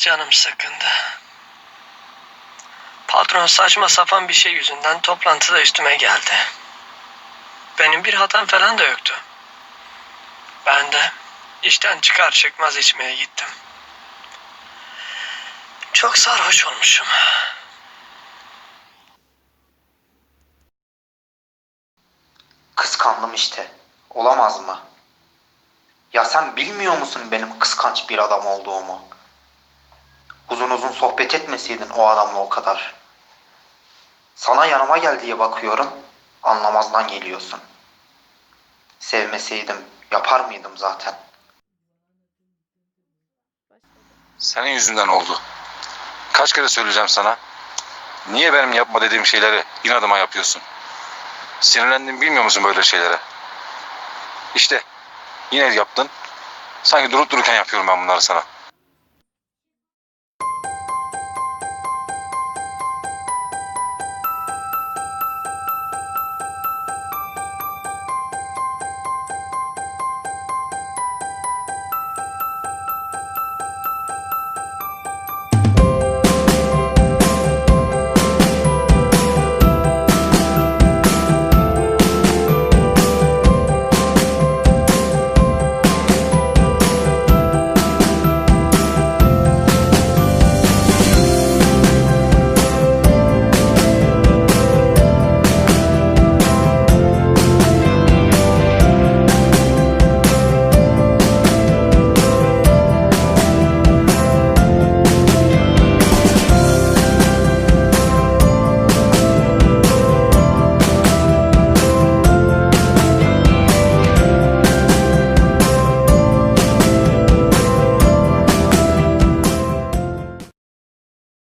Canım sıkındı. Patron saçma sapan bir şey yüzünden toplantıda üstüme geldi. Benim bir hatam falan da yoktu. Ben de işten çıkar çıkmaz içmeye gittim. Çok sarhoş olmuşum. Kıskandım işte. Olamaz mı? Ya sen bilmiyor musun benim kıskanç bir adam olduğumu? Uzun sohbet etmeseydin o adamla o kadar. Sana yanıma gel diye bakıyorum. Anlamazdan geliyorsun. Sevmeseydim yapar mıydım zaten? Senin yüzünden oldu. Kaç kere söyleyeceğim sana. Niye benim yapma dediğim şeyleri inadıma yapıyorsun? Sinirlendim bilmiyor musun böyle şeylere? İşte yine yaptın. Sanki durup dururken yapıyorum ben bunları sana.